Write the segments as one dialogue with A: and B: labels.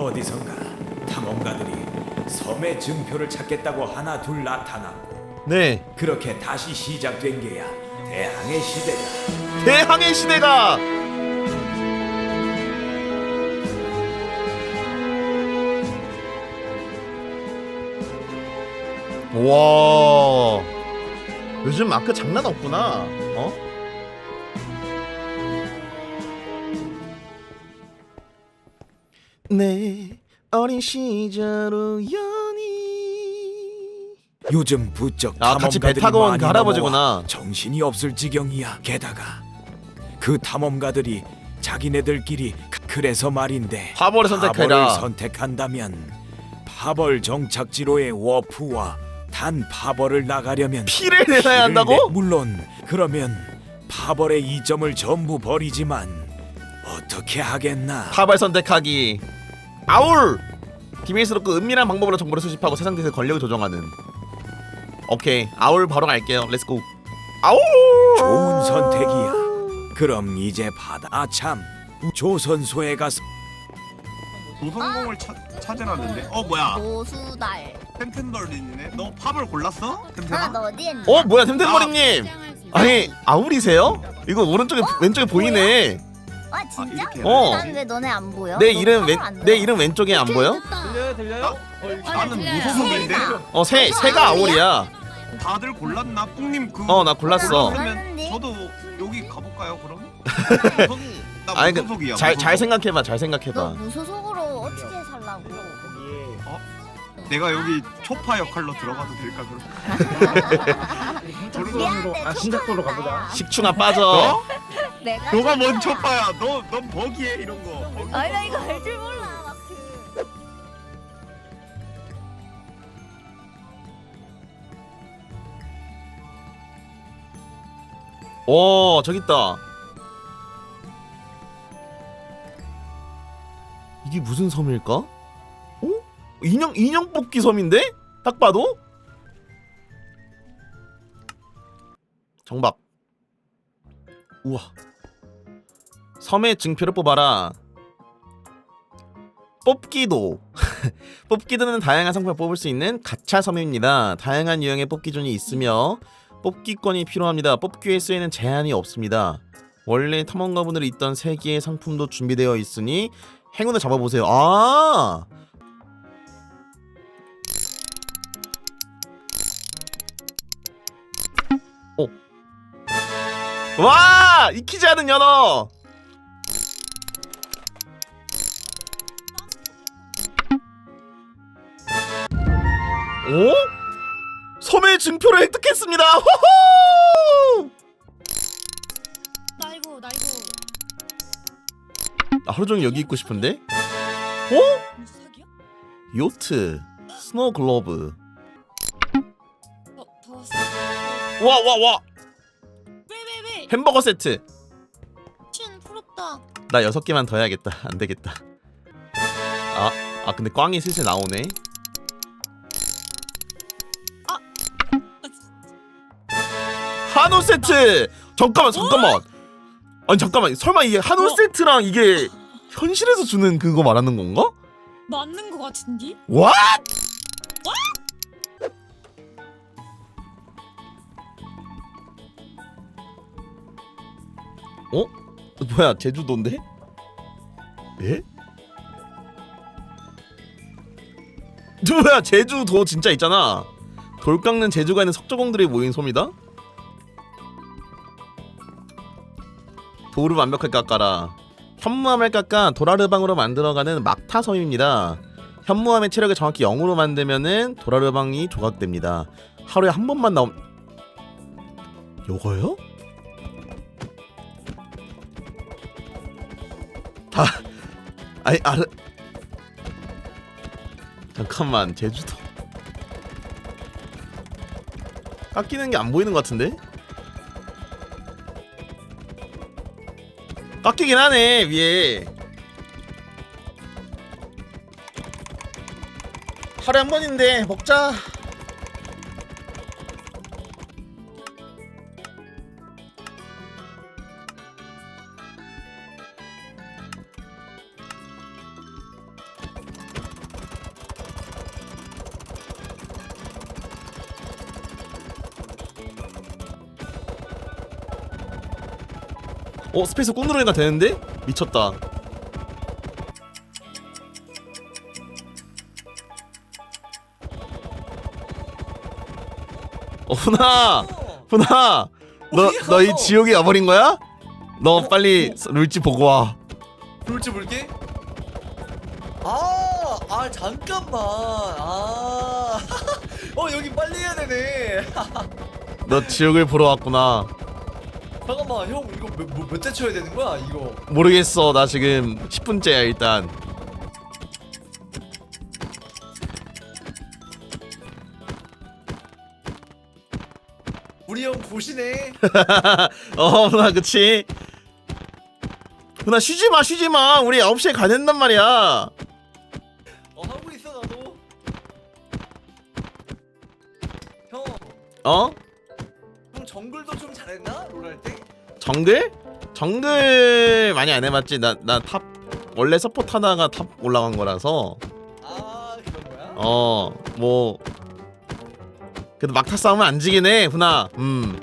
A: 어디선가 탐험가들이 섬의 증표를 찾겠다고 하나 둘 나타났고
B: 네
A: 그렇게 다시 시작된 게야 대항해 시대다.
B: 대항해 시대가 와 요즘 마크 장난 없구나 어? 내 어린 시절 우연히
A: 요즘 부쩍
B: 아, 같이 배
A: 탐험가들이
B: 타고 온
A: 많이
B: 그 할아버지구나.
A: 넘어와 정신이 없을 지경이야. 게다가 그 탐험가들이 자기네들끼리 그- 그래서 말인데
B: 파벌을 선택해라.
A: 파벌을 선택한다면 파벌 정착지로의 워프와 단 파벌을 나가려면
B: 피를 내놔야
A: 피를
B: 한다고?
A: 내- 물론 그러면 파벌의 이점을 전부 버리지만 어떻게 하겠나?
B: 파벌 선택하기 아울 비밀스럽고 은밀한 방법으로 정보를 수집하고 세상 대세 권력을 조정하는 오케이 아울 바로 갈게요 렛츠고 아울
A: 좋은 선택이야. 그럼 이제 바다 아참 조선소에 가서
C: 조성공을 찾 찾으라는데? 어 뭐야?
D: 노수달.
C: 템템버린이네. 너 팝을 골랐어?
D: 아,
C: 템템아?
D: 너 어디 했니?
B: 어 뭐야 템템버리님 아니 아울이세요? 이거 오른쪽에 왼쪽에 보이네
D: 아, 진짜?
C: 이렇게
B: 어.
D: 난 왜 너네 안 보여?
B: 내
D: 너
B: 이름 왼안내
D: 들어.
B: 이름 왼쪽에 안 보여?
E: 들려요 들려요?
C: 나는
E: 들려요.
C: 무소속인데?
D: 세다.
B: 어새 새가 아울이야
C: 다들 골랐나? 뿡님 그.
B: 어 나 골랐어
C: 그러면? 저도 여기 가볼까요 그럼? 나
B: 아니 그
C: 무소속이야.
B: 잘 잘
C: 무소속.
B: 생각해 봐
D: 잘너
B: 생각해봐
D: 무소속
C: 내가 여기 초파 역할로 들어가도 될까 그럼?
D: 미안해.
E: 아, 신작도로 가보자.
B: 식충아 빠져
C: 어?
D: 내가
C: 너가 뭔 초파야? 너넌 버기해 이런 거. 버기.
D: 아니 나 이거 알 줄 몰라. 마크.
B: 오 저기 있다 이게 무슨 섬일까? 어? 인형 인형 뽑기 섬인데? 딱 봐도? 정박 우와 섬의 증표를 뽑아라 뽑기도 뽑기도는 다양한 상품을 뽑을 수 있는 가차 섬입니다 다양한 유형의 뽑기 존이 있으며 뽑기권이 필요합니다. 뽑기에 쓰이는 제한이 없습니다. 원래 탐험가분들이 있던 세 개의 상품도 준비되어 있으니 행운을 잡아보세요. 아! 와! 익히지 않은 연어! 오? 섬의 증표를 획득했습니다. 호호!
D: 나 이거 나
B: 하루 종일 여기 있고 싶은데? 어?
D: 무슨 사기야?
B: 요트, 스노우 글로브.
D: 더 더웠어.
B: 와, 와, 와. 햄버거 세트.
D: 친 부럽다.
B: 나 여섯 개만 더 해야겠다. 안 되겠다. 아, 아 근데 꽝이 슬슬 나오네. 한우 세트. 잠깐만, 잠깐만. 아니 잠깐만. 설마 이게 한우
F: 어?
B: 세트랑 이게 현실에서 주는 그거 말하는 건가?
F: 맞는 거 같은데?
B: What? 어? 뭐야 제주도인데? 예? 뭐야 제주도 진짜 있잖아 돌 깎는 제주가 있는 석조공들이 모인 섬이다? 돌을 완벽하게 깎아라 현무암을 깎아 도라르방으로 만들어가는 막타섬입니다. 현무암의 체력을 정확히 0으로 만들면은 도라르방이 조각됩니다. 하루에 한 번만 나옴. 요거요? 아니 아르 잠깐만 제주도. 깎이는 게 안 보이는 것 같은데? 깎이긴 하네 위에. 하루에 한 번인데 먹자 어 스페이스 꾹 누르니까 되는데? 미쳤다 어 훈아 훈아 너 너 이 지옥에 와버린 거야? 너 빨리 룰지 보고 와
G: 볼지 볼게. 아, 아 잠깐만. 아, 어 여기 빨리 해야 되네.
B: 너 지옥을 보러 왔구나
G: 잠깐만, 형 이거 몇몇대 쳐야 되는 거야 이거?
B: 모르겠어 나 지금 10분째야 일단
G: 우리 형 보시네.
B: 어 훈아 그치? 훈아 쉬지마 쉬지마 우리 9시에 가야 된단 말이야
G: 어 하고 있어 나도. 형,
B: 어?
G: 형 정글도 좀 잘했나 롤할 때?
B: 정글? 정글 많이 안 해봤지 나 나 탑 원래 서포트 하다가 탑 올라간 거라서
G: 아 그런 거야?
B: 어 뭐 그래도 막타 싸우면 안 지긴 해 훈아 음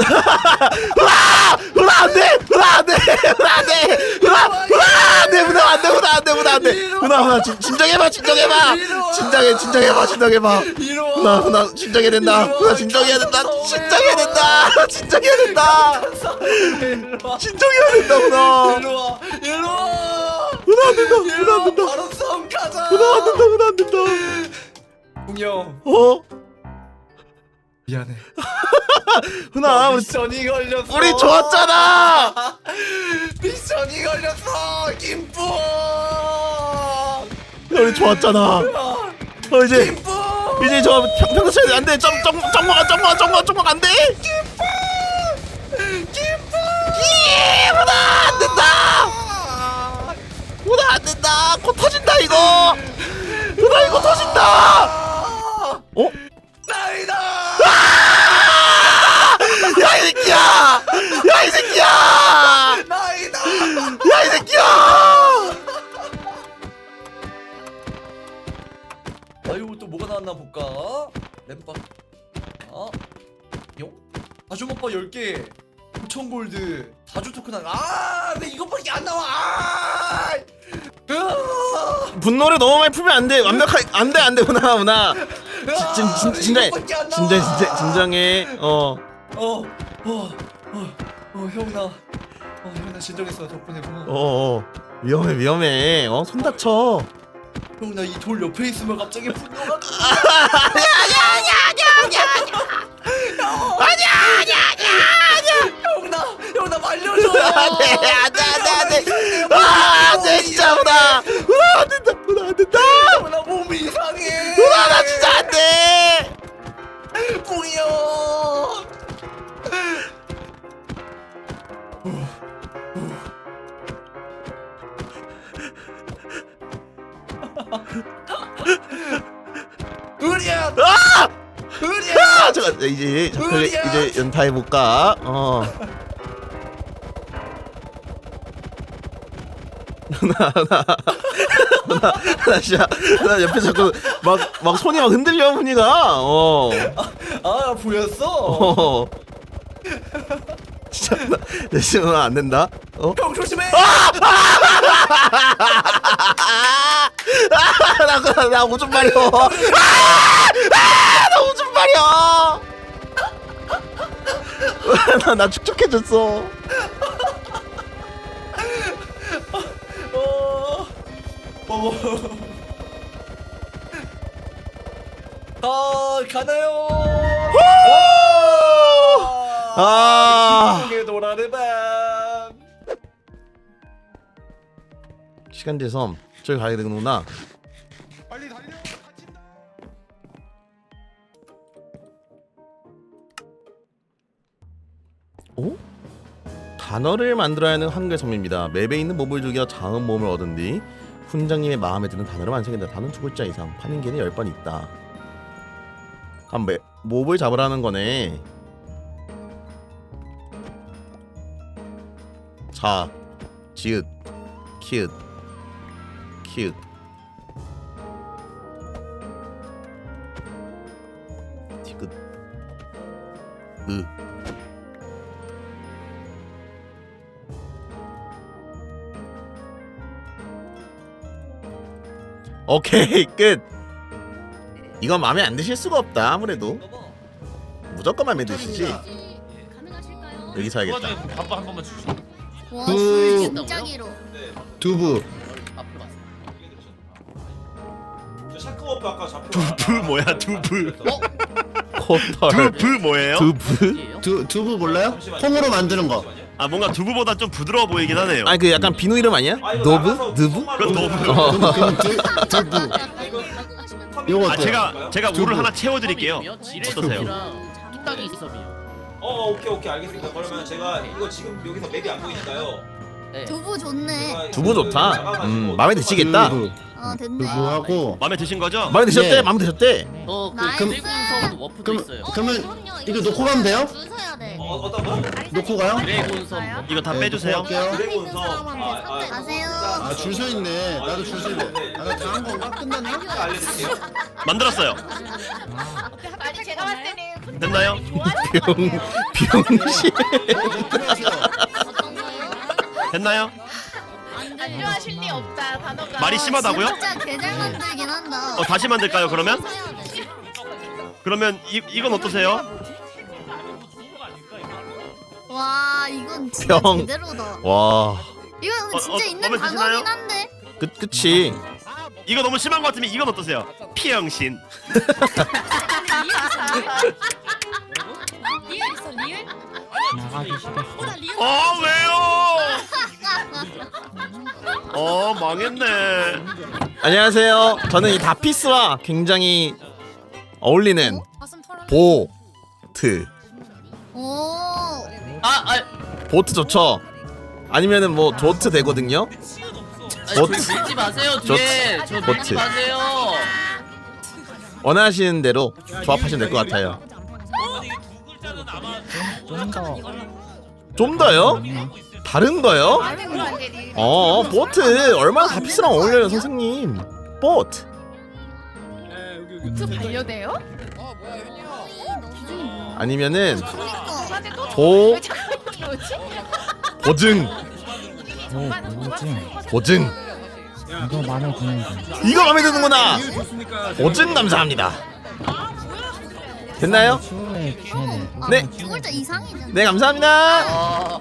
B: 훈아 훈아 안돼 훈아 안돼 훈아 안돼 훈아 훈아 안돼 훈아 안돼 훈아 안돼 훈아 안돼 훈아 훈아 진- 진정해봐 진정해봐 진정해 진정해봐 진정해봐
G: 와.
B: 훈아 진정해야 된다 훈아 진정해야 된다 진정해야 된다 진정해야 된다. 진정해야 된다 훈아
G: 이리 와. 이리 와.
B: 훈아 안 된다 훈아 안
G: 와.
B: 된다
G: 바로 싸움 가자.
B: 훈아 안 된다 훈아 안 된다
G: 공영
B: 어
G: 미안해.
B: 훈아 우리
G: 미션이 걸렸어.
B: 우리 좋았잖아
G: 미션이 걸렸어. 김뿌.
B: 우리 좋았잖아 어 이제
G: 김뿌.
B: 이제 저 평- 평소 쳐야 돼 안돼 점점 점마가 점마 점마 점마 안돼
G: 김뿌.
B: 훈아 안 된다 훈아 안 된다 곧 터진다 이거 훈아 이거 터진다 풀면 안 돼 완벽하게 안 돼 안돼 훈아 훈아
G: 으아!
B: 진, 진, 진, 진정해
G: 안 나와!
B: 진정해 진정, 진정해 어
G: 어, 어, 어, 어, 형 나, 어, 형 나 진정했어 덕분에 고마워.
B: 어, 어. 위험해 위험해 어 손 다쳐
G: 형 나 이 돌 옆에 있으면 갑자기 분노가. 형 나, 형 나 말려줘.
B: 안 돼 안 돼 안 돼 안 돼 아 안 돼 진짜 훈아 훈아 안 된다
G: 안나 몸이 이상해.
B: 훈아 나 진짜 안돼
G: 뿡이요. 으리야,
B: 아!
G: 으리야.
B: 아 잠깐 이제 잠깐 이제 연타해 볼까 어 훈아 훈아 훈아 훈아 진짜 나 옆에 자꾸 막 막 손이 막 흔들려 훈이가 어
G: 아 보였어?
B: 어. 진짜 나, 내 지금 안 된다. 어?
G: 형 조심해.
B: 나나 오줌 마려. 아! 나 오줌 마려. 나나 축축해졌어.
G: 어. 어. 아 가나요?
B: 아.
G: 기쁘게 놀아는 밤.
B: 시간 돼서 저기 가야 되는구나.
C: 빨리 달려. 다친다.
B: 오? 단어를 만들어야 하는 한글 섬입니다. 맵에 있는 죽여 자음 몸을 얻은 뒤 훈장님의 마음에 드는 단어를 완성한다. 단은 두 글자 이상, 파밍기는 열번 있다. 그럼 매, 몹을 잡으라는 거네. 자, 지읒, 키읔, 키읔. 티긋, 으. 오케이 끝. 이건 마음에 안 드실 수가 없다 아무래도 무조건 마음에 드시지.
D: 가능하실까요?
B: 여기 사야겠다.
C: 밥한 번만 주시죠.
D: 와,
H: 그-
D: 술 진짜 길어.
H: 두부
A: 샤크워프 아까 잡혀.
I: 두부 뭐야 두부
B: 코털.
I: 두부 뭐예요?
B: 두부?
H: 두 두부 몰라요? 콩으로 만드는 거.
I: 아 뭔가 두부보다 좀 부드러워 보이긴 하네요
B: 아니 그 약간 비누 이름 아니야? 노브? 누브?
I: 그건 너무
B: 어.
H: 두 두부.
I: 아
H: 어때요?
I: 제가 제가
H: 두부.
I: 물을 하나 채워드릴게요 어떠세요?
J: 뚝딱이 있어요.
A: 어 오케이 오케이 알겠습니다. 그러면 제가 이거 지금 여기서 맵이 안 보이니까요.
D: 두부 좋네.
B: 두부 좋다. 음 마음에 드시겠다.
H: 두부.
D: 어, 됐네.
H: 두부하고
I: 마음에 드신 거죠?
B: 마음에 드셨대?
H: 네.
B: 마음에 드셨대?
J: 저그
D: 나이스.
J: 드래곤섬 워프도
H: 그럼
J: 있어요.
H: 그러면. 이거 놓고 가면 돼요?
D: 줄 서야 돼.
A: 어, 어떤 거?
H: 놓고 가요?
J: 드래곤섬
I: 이거 다
H: 네,
I: 빼주세요
H: 놓고 갈게요.
A: 드래곤 섬.
D: 가세요.
H: 아줄 서 있네. 나도 줄 서 있네. 아 나 다한 건가? 끝났나?
A: 알려드릴게요.
I: 만들었어요
D: 아니 제가 봤을 때는
I: 됐나요?
B: 병 병신.
H: 뭐 필요하세요?
D: 어떤 거예요?
I: 됐나요?
D: 안녕하실 리 없다 단어가.
I: 말이 심하다고요?
D: 진짜 개잘 만들긴 한다.
I: 어 다시 만들까요 그러면? 그러면 이, 이건 어떠세요?
D: 와 이건 진짜
B: 형.
D: 제대로다.
B: 와.
D: 이건
I: 어,
D: 진짜
I: 어,
D: 있는
I: 마음에 드시나요?
D: 단어긴 한데.
B: 끝 끝이.
I: 이거 너무 심한 것 같으면 이건 어떠세요? 피영신
F: 리얼 있어 리얼? 어나 리얼
I: 어 왜요? 어 망했네
B: 안녕하세요. 저는 이 다피스와 굉장히 어울리는
F: 털어
B: 보트.
D: 오.
J: 아, 아,
B: 보트 좋죠? 아니면은 뭐 조트 되거든요.
J: 아
B: 보트.
J: 저 밀지 마세요
B: 저-
J: 뒤에. 저
B: 보트.
J: 밀지 마세요.
B: 원하시는 대로 조합하시면 될 것 같아요. 좀 더요? 다른 거요? 어, 보트 얼마나 다피스랑 어울려요, 선생님. 보트.
D: 저 반려돼요?
B: 아니면은. 보 보증. 보증.
E: 이거 마음에 드는데.
B: 이거 마음에 드는구나. 보증 감사합니다. 됐나요?
D: 아,
B: 네. 감사합니다.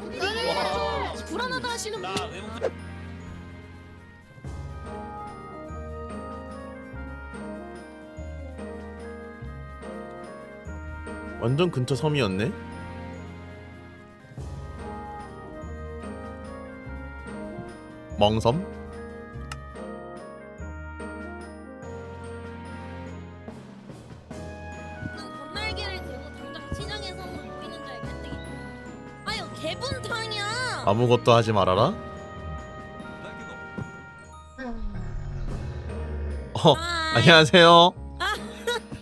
B: 완전 근처 섬이었네. 멍섬?
D: 건날개를 들고 당장 시장에서만 보이는 줄 알겠더니 아유 개분탕이야.
B: 아무것도 하지 말아라. 어,
D: 아,
B: 안녕하세요.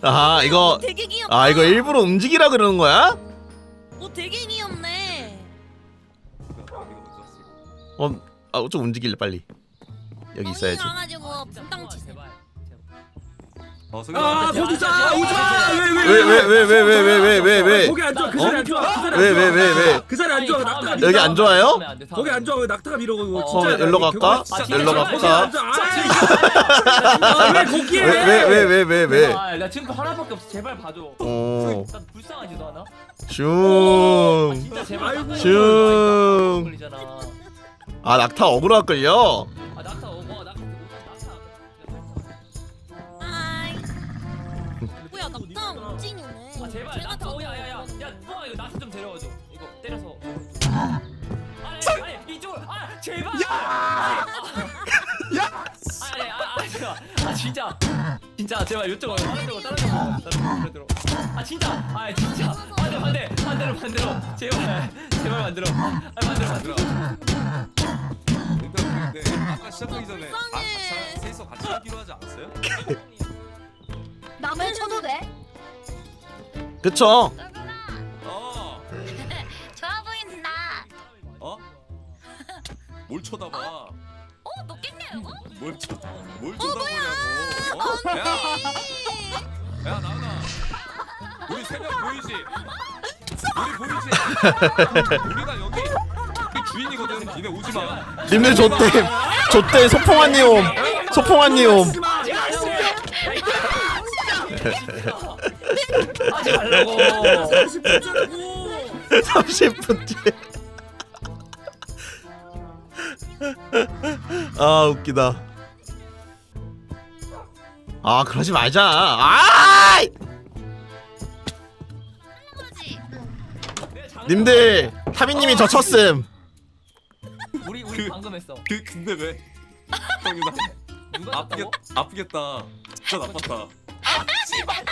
B: 아, 이거
D: 되게 귀엽다.
B: 아, 이거 일부러 움직이라 그러는 거야?
D: 어 되게 귀엽네.
B: 어, 아, 좀 움직일래 빨리. 여기 있어야지.
D: 가가지고.
E: 아 있어 오지마
B: 왜왜 왜 왜 왜 왜 왜 왜 왜?
E: 거기 안 좋아 그 자리 안 좋아 그 자리
B: 안왜
E: 좋아.
B: 왜 왜 왜?
E: 그 자리 안 좋아 낙타가
B: 여기
E: 밀어.
B: 안 좋아요?
E: 거기 안 좋아 왜 낙타가 밀어
B: 어,
E: 진짜
B: 일로 갈까? 일로 갈까?
E: 왜 거기에
B: 왜 왜 왜 왜 왜?
K: 나 지금 하나밖에 없어. 제발 봐줘.
B: 어,
K: 난 불쌍하지도 않아?
B: 슝.
K: 진짜 제발.
E: 아이고.
B: 슝.
K: 걸리잖아.
B: 아, 낙타 억울할 걸요.
K: 아 낙타 오고 낙타 낙타.
D: 아이. 뭐야 낙타 움직이네.
K: 아 제발
D: 제가
K: 낙타
D: 더
K: 오야야야. 야 누가 이거 낙타 좀 데려와줘. 이거 때려서. 아니 아니 이쪽으로. 아 제발. 야. 아니 아니 아, 아 제발. 아 진짜. 진짜 제발 이쪽으로 이쪽으로 다른 데로 다른 데로. 아 진짜. 아 진짜. 반대 반대 반대로 반대로. 제발 제발 만들어. 아 만들어 만들어.
C: 근데 아까 시작하기 전에 다 같이 셋이서 같이 하기로 하지 않았어요?
D: 남을 쳐도 돼?
B: 그쵸?
C: 어.
D: 좋아 보인다.
C: 어? 뭘 쳐다봐?
D: 어 높겠네요.
C: 뭘 쳐? 뭘 쳐다보냐고? 어? 야, 야 나은아, 우리 세명 보이지? 우리 보이지? 우리가 여기 우리 주인이거든. 니네 오지 마.
B: 님들 좆대 좆대 소풍한니 옴 소풍한니 옴
K: 하지 말라고
E: 40분째라고
B: 30분째. 아 웃기다. 아 그러지 말자. 아!
D: 거지.
B: 님들 타비님이 저 쳤음.
K: 우리 우리 방금 했어
C: 그 근데 왜? 형이 나
K: 누가
C: 아프겠? 아프겠다. 진짜 나빴다.
K: 아, 이발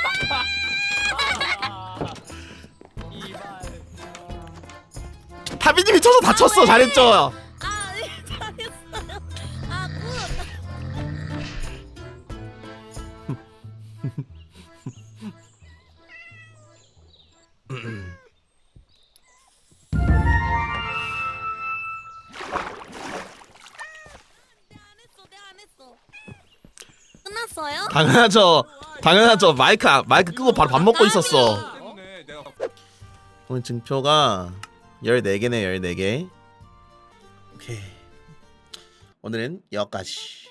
B: 타비님이 쳐서 다 쳤어. 잘했죠. 당연하죠. 당연하죠. 마이크 마이크 끄고 바로 밥 먹고 있었어. 오늘 증표가 14개네 14개. 오케이. 오늘은 여기까지.